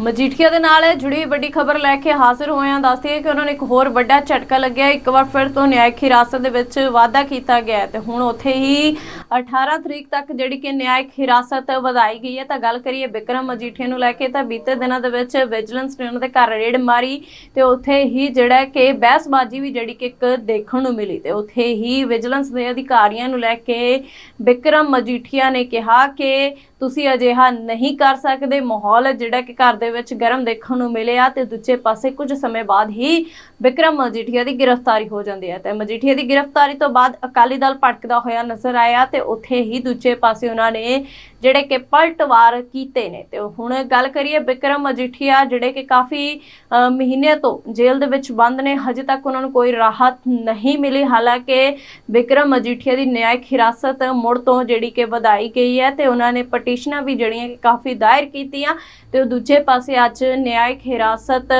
ਮਜੀਠੀਆ ਦੇ ਨਾਲ ਜੁੜੀ ਵੱਡੀ ਖਬਰ ਲੈ ਕੇ ਹਾਜ਼ਰ ਹੋਏ ਹਾਂ ਦੱਸਦੀ ਹੈ ਕਿ ਉਹਨਾਂ ਨੂੰ ਇੱਕ ਹੋਰ ਵੱਡਾ ਝਟਕਾ ਲੱਗਿਆ। ਇੱਕ ਵਾਰ ਫਿਰ ਤੋਂ ਨਿਆਇਕ ਹਿਰਾਸਤ ਦੇ ਵਿੱਚ ਵਾਅਦਾ ਕੀਤਾ ਗਿਆ ਹੈ ਤੇ ਹੁਣ ਉੱਥੇ ਹੀ 18 ਤਰੀਕ ਤੱਕ ਜਿਹੜੀ ਕਿ ਨਿਆਇਕ ਹਿਰਾਸਤ ਵਧਾਈ ਗਈ ਹੈ। ਤਾਂ ਗੱਲ ਕਰੀਏ ਵਿਕਰਮ ਮਜੀਠੀਆ ਨੂੰ ਲੈ ਕੇ, ਤਾਂ ਬੀਤੇ ਦਿਨਾਂ ਦੇ ਵਿੱਚ ਵਿਜੀਲੈਂਸ ਨੇ ਉਹਨਾਂ ਦੇ ਘਰ ਰੇਡ ਮਾਰੀ ਤੇ ਉੱਥੇ ਹੀ ਜਿਹੜਾ ਕਿ ਬਹਿਸਬਾਜ਼ੀ ਵੀ ਜਿਹੜੀ ਕਿ ਇੱਕ ਦੇਖਣ ਨੂੰ ਮਿਲੀ ਤੇ ਉੱਥੇ ਹੀ ਵਿਜੀਲੈਂਸ ਦੇ ਅਧਿਕਾਰੀਆਂ ਨੂੰ ਲੈ ਕੇ ਵਿਕਰਮ ਮਜੀਠੀਆ ਨੇ ਕਿਹਾ ਕਿ ਤੁਸੀਂ ਅਜਿਹਾ ਨਹੀਂ ਕਰ ਸਕਦੇ। ਮਾਹੌਲ ਜਿਹੜਾ ਕਿ ਘਰ ਦੇ ਵਿੱਚ ਗਰਮ ਦੇਖਣ ਨੂੰ ਮਿਲਿਆ ਤੇ ਦੂਜੇ ਪਾਸੇ ਕੁਝ ਸਮੇਂ ਬਾਅਦ ਹੀ ਵਿਕਰਮ ਮਜੀਠੀਆ ਦੀ ਗ੍ਰਿਫਤਾਰੀ ਹੋ ਜਾਂਦੀ ਹੈ। ਤੇ ਮਜੀਠੀਆ ਦੀ ਗ੍ਰਿਫਤਾਰੀ ਤੋਂ ਬਾਅਦ ਅਕਾਲੀ ਦਲ ਭਟਕਦਾ ਹੋਇਆ ਨਜ਼ਰ ਆਇਆ ਤੇ ਉੱਥੇ ਹੀ ਦੂਜੇ ਪਾਸੇ ਉਹਨਾਂ ਨੇ ਜਿਹੜੇ ਕਿ ਪਲਟਵਾਰ ਕੀਤੇ ਨੇ। ਤੇ ਹੁਣ ਗੱਲ ਕਰੀਏ ਵਿਕਰਮ ਮਜੀਠੀਆ ਜਿਹੜੇ ਕਿ ਕਾਫੀ ਅ, ਮਹੀਨੇ ਤੋਂ ਜੇਲ੍ਹ ਦੇ ਵਿੱਚ ਬੰਦ ਨੇ ਹਜੇ ਤੱਕ ਉਹਨਾਂ ਨੂੰ ਕੋਈ ਰਾਹਤ ਨਹੀਂ ਮਿਲੀ। ਹਾਲਾਂਕਿ ਵਿਕਰਮ ਮਜੀਠੀਆ ਦੀ ਨਿਆਇਕ ਹਿਰਾਸਤ ਮੁੜ ਤੋਂ ਜਿਹੜੀ ਕਿ ਵਧਾਈ ਗਈ ਹੈ ਤੇ ਉਹਨਾਂ ਨੇ ਪਟੀਸ਼ਨਾਂ ਵੀ ਜਿਹੜੀਆਂ ਕਿ ਕਾਫੀ ਦਾਇਰ ਕੀਤੀਆਂ ਤੇ ਉਹ ਦੂਜੇ ਪਾਸੇ ਪਾਸੇ ਅੱਜ ਨਿਆਇਕ ਹਿਰਾਸਤ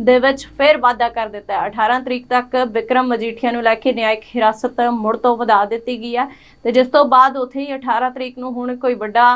ਦੇ ਵਿੱਚ ਫਿਰ ਵਾਧਾ ਕਰ ਦਿੱਤਾ ਹੈ। 18 ਤਰੀਕ ਤੱਕ ਵਿਕਰਮ ਮਜੀਠੀਆ ਨੂੰ ਲੈ ਕੇ ਨਿਆਇਕ ਹਿਰਾਸਤ ਮੁੜ ਤੋਂ ਵਧਾ ਦਿੱਤੀ ਗਈ ਹੈ ਤੇ ਜਿਸ ਤੋਂ ਬਾਅਦ ਉੱਥੇ ਹੀ 18 ਤਰੀਕ ਨੂੰ ਹੁਣ ਕੋਈ ਵੱਡਾ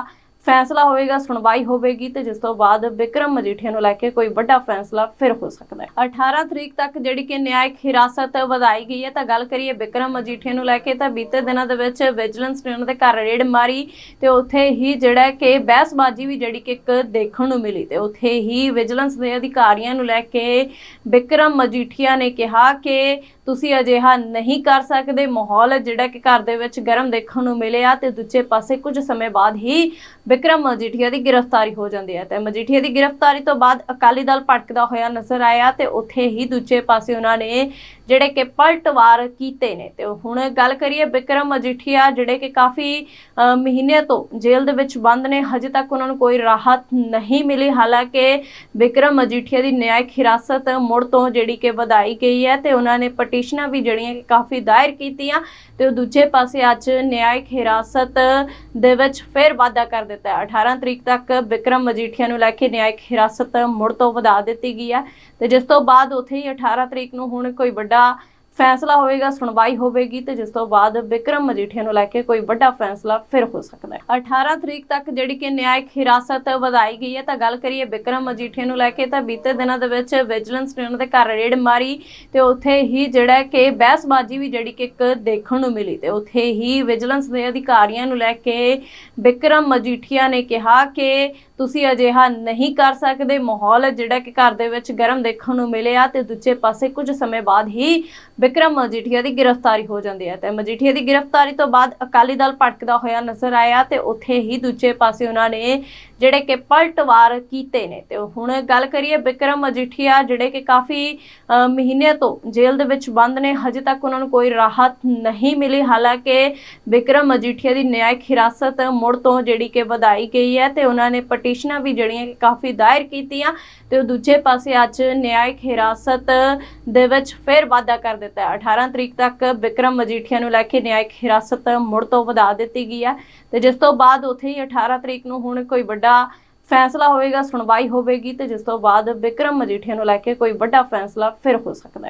ਫੈਸਲਾ ਹੋਵੇਗਾ, ਸੁਣਵਾਈ ਹੋਵੇਗੀ ਤੇ ਜਿਸ ਤੋਂ ਬਾਅਦ ਵਿਕਰਮ ਮਜੀਠੀਆ ਨੂੰ ਲੈ ਕੇ ਕੋਈ ਵੱਡਾ ਫੈਸਲਾ ਫਿਰ ਹੋ ਸਕਦਾ ਹੈ। 18 ਤਰੀਕ ਤੱਕ ਜਿਹੜੀ ਕਿ ਨਿਆਇਕ ਹਿਰਾਸਤ ਵਧਾਈ ਗਈ ਹੈ, ਤਾਂ ਗੱਲ ਕਰੀਏ ਵਿਕਰਮ ਮਜੀਠੀਆ ਨੂੰ ਲੈ ਕੇ, ਤਾਂ ਬੀਤੇ ਦਿਨਾਂ ਦੇ ਵਿੱਚ ਵਿਜੀਲੈਂਸ ਨੇ ਉਹਨਾਂ ਦੇ ਘਰ ਰੇਡ ਮਾਰੀ ਤੇ ਉੱਥੇ ਹੀ ਜਿਹੜਾ ਕਿ ਬਹਿਸਬਾਜ਼ੀ ਵੀ ਜਿਹੜੀ ਕਿ ਇੱਕ ਦੇਖਣ ਨੂੰ ਮਿਲੀ ਤੇ ਉੱਥੇ ਹੀ ਵਿਜੀਲੈਂਸ ਦੇ ਅਧਿਕਾਰੀਆਂ ਨੂੰ ਲੈ ਕੇ ਵਿਕਰਮ ਮਜੀਠੀਆ ਨੇ ਕਿਹਾ ਕਿ ਤੁਸੀਂ ਅਜਿਹਾ ਨਹੀਂ ਕਰ ਸਕਦੇ। ਮਾਹੌਲ ਜਿਹੜਾ ਕਿ ਘਰ ਦੇ ਵਿੱਚ ਗਰਮ ਦੇਖਣ ਨੂੰ ਮਿਲਿਆ ਤੇ ਦੂਜੇ ਪਾਸੇ ਕੁਝ ਸਮੇਂ ਬਾਅਦ ਹੀ ਵਿਕਰਮ ਮਜੀਠੀਆ ਦੀ ਗ੍ਰਿਫਤਾਰੀ ਹੋ ਜਾਂਦੀ ਹੈ। ਤੇ ਮਜੀਠੀਆ ਦੀ ਗ੍ਰਿਫਤਾਰੀ ਤੋਂ ਬਾਅਦ ਅਕਾਲੀ ਦਲ ਭਟਕਦਾ ਹੋਇਆ ਨਜ਼ਰ ਆਇਆ ਤੇ ਉੱਥੇ ਹੀ ਦੂਜੇ ਪਾਸੇ ਉਹਨਾਂ ਨੇ ਜਿਹੜੇ ਕਿ ਪਲਟਵਾਰ ਕੀਤੇ ਨੇ। ਤੇ ਹੁਣ ਗੱਲ ਕਰੀਏ ਵਿਕਰਮ ਮਜੀਠੀਆ ਜਿਹੜੇ ਕਿ ਕਾਫੀ ਅ, ਮਹੀਨੇ ਤੋਂ ਜੇਲ੍ਹ ਦੇ ਵਿੱਚ ਬੰਦ ਨੇ ਹਜੇ ਤੱਕ ਉਹਨਾਂ ਨੂੰ ਕੋਈ ਰਾਹਤ ਨਹੀਂ ਮਿਲੀ। ਹਾਲਾਂਕਿ ਵਿਕਰਮ ਮਜੀਠੀਆ ਦੀ ਨਿਆਇਕ ਹਿਰਾਸਤ ਮੁੜ ਤੋਂ ਜਿਹੜੀ ਕਿ ਵਧਾਈ ਗਈ ਹੈ ਤੇ ਉਹਨਾਂ ਨੇ ਪਟੀਸ਼ਨਾਂ ਵੀ ਜਿਹੜੀਆਂ ਕਿ ਕਾਫੀ ਦਾਇਰ ਕੀਤੀਆਂ ਤੇ ਉਹ ਦੂਜੇ ਪਾਸੇ ਅੱਜ ਨਿਆਇਕ ਹਿਰਾਸਤ ਦੇ ਵਿੱਚ ਫਿਰ ਵਾਧਾ ਕਰ ਦਿੱਤਾ ਹੈ। 18 ਤਰੀਕ ਤੱਕ ਵਿਕਰਮ ਮਜੀਠੀਆ ਨੂੰ ਲੈ ਕੇ ਨਿਆਇਕ ਹਿਰਾਸਤ ਮੁੜ ਤੋਂ ਵਧਾ ਦਿੱਤੀ ਗਈ ਹੈ ਤੇ ਜਿਸ ਤੋਂ ਬਾਅਦ ਉੱਥੇ ਹੀ 18 ਤਰੀਕ ਨੂੰ ਹੁਣ ਕੋਈ ਵੱਡਾ ਫੈਸਲਾ ਹੋਵੇਗਾ, ਸੁਣਵਾਈ ਹੋਵੇਗੀ ਤੇ ਜਿਸ ਤੋਂ ਬਾਅਦ ਵਿਕਰਮ ਮਜੀਠੀਆ ਨੂੰ ਲੈ ਕੇ ਕੋਈ ਵੱਡਾ ਫੈਸਲਾ ਫਿਰ ਹੋ ਸਕਦਾ ਹੈ। 18 ਤਰੀਕ ਤੱਕ ਜਿਹੜੀ ਕਿ ਨਿਆਇਕ ਹਿਰਾਸਤ ਵਧਾਈ ਗਈ ਹੈ, ਤਾਂ ਗੱਲ ਕਰੀਏ ਵਿਕਰਮ ਮਜੀਠੀਆ ਨੂੰ ਲੈ ਕੇ, ਤਾਂ ਬੀਤੇ ਦਿਨਾਂ ਦੇ ਵਿੱਚ ਵਿਜੀਲੈਂਸ ਨੇ ਉਹਨਾਂ ਦੇ ਘਰ ਰੇਡ ਮਾਰੀ ਤੇ ਉੱਥੇ ਹੀ ਜਿਹੜਾ ਕਿ ਬਹਿਸਬਾਜ਼ੀ ਵੀ ਜਿਹੜੀ ਕਿ ਇੱਕ ਦੇਖਣ ਨੂੰ ਮਿਲੀ ਤੇ ਉੱਥੇ ਹੀ ਵਿਜੀਲੈਂਸ ਦੇ ਅਧਿਕਾਰੀਆਂ ਨੂੰ ਲੈ ਕੇ ਵਿਕਰਮ ਮਜੀਠੀਆ ਨੇ ਕਿਹਾ ਕਿ ਤੁਸੀਂ ਅਜਿਹਾ ਨਹੀਂ ਕਰ ਸਕਦੇ, ਮਾਹੌਲ ਜਿਹੜਾ ਕਿ ਘਰ ਦੇ ਵਿੱਚ ਗਰਮ ਦੇਖਣ ਨੂੰ ਮਿਲਿਆ ਤੇ ਦੂਜੇ ਪਾਸੇ ਕੁਝ ਸਮੇਂ ਬਾਅਦ ਹੀ ਵਿਕਰਮ ਮਜੀਠੀਆ ਦੀ ਗ੍ਰਿਫਤਾਰੀ ਹੋ ਜਾਂਦੀ ਹੈ ਤੇ ਮਜੀਠੀਆ ਦੀ ਗ੍ਰਿਫਤਾਰੀ ਤੋਂ ਬਾਅਦ ਅਕਾਲੀ ਦਲ ਭਟਕਦਾ ਹੋਇਆ ਨਜ਼ਰ ਆਇਆ ਤੇ ਉੱਥੇ ਹੀ ਦੂਜੇ ਪਾਸੇ ਉਹਨਾਂ ਨੇ ਜਿਹੜੇ ਕਿ ਪਲਟਵਾਰ ਕੀਤੇ ਨੇ। ਤੇ ਹੁਣ ਗੱਲ ਕਰੀਏ ਵਿਕਰਮ ਮਜੀਠੀਆ ਜਿਹੜੇ ਕਿ ਕਾਫੀ ਅ, ਮਹੀਨੇ ਤੋਂ ਜੇਲ੍ਹ ਦੇ ਵਿੱਚ ਬੰਦ ਨੇ ਹਜੇ ਤੱਕ ਉਹਨਾਂ ਨੂੰ ਕੋਈ ਰਾਹਤ ਨਹੀਂ ਮਿਲੀ। ਹਾਲਾਂਕਿ ਵਿਕਰਮ ਮਜੀਠੀਆ ਦੀ ਨਿਆਇਕ ਹਿਰਾਸਤ ਮੁੜ ਤੋਂ ਜਿਹੜੀ ਕਿ ਵਧਾਈ ਗਈ ਹੈ ਤੇ ਉਹਨਾਂ ਨੇ ਪਟੀਸ਼ਨਾਂ ਵੀ ਜਿਹੜੀਆਂ ਕਿ ਕਾਫੀ ਦਾਇਰ ਕੀਤੀਆਂ ਤੇ ਉਹ ਦੂਜੇ ਪਾਸੇ ਅੱਜ ਨਿਆਇਕ ਹਿਰਾਸਤ ਦੇ ਵਿੱਚ ਫਿਰ ਵਾਧਾ ਕਰ ਦਿੱਤਾ। ਦਿੱਤਾ ਹੈ 18 ਤਰੀਕ ਤੱਕ ਵਿਕਰਮ ਮਜੀਠੀਆ ਨੂੰ ਲੈ ਕੇ ਨਿਆਇਕ ਹਿਰਾਸਤ ਮੁੜ ਤੋਂ ਵਧਾ ਦਿੱਤੀ ਗਈ ਹੈ ਤੇ ਜਿਸ ਤੋਂ ਬਾਅਦ ਉੱਥੇ ਹੀ 18 ਤਰੀਕ ਨੂੰ ਹੁਣ ਕੋਈ ਵੱਡਾ ਫੈਸਲਾ ਹੋਵੇਗਾ, ਸੁਣਵਾਈ ਹੋਵੇਗੀ ਤੇ ਜਿਸ ਤੋਂ ਬਾਅਦ ਵਿਕਰਮ ਮਜੀਠੀਆ ਨੂੰ ਲੈ ਕੇ ਕੋਈ ਵੱਡਾ ਫੈਸਲਾ ਫਿਰ ਹੋ ਸਕਦਾ ਹੈ।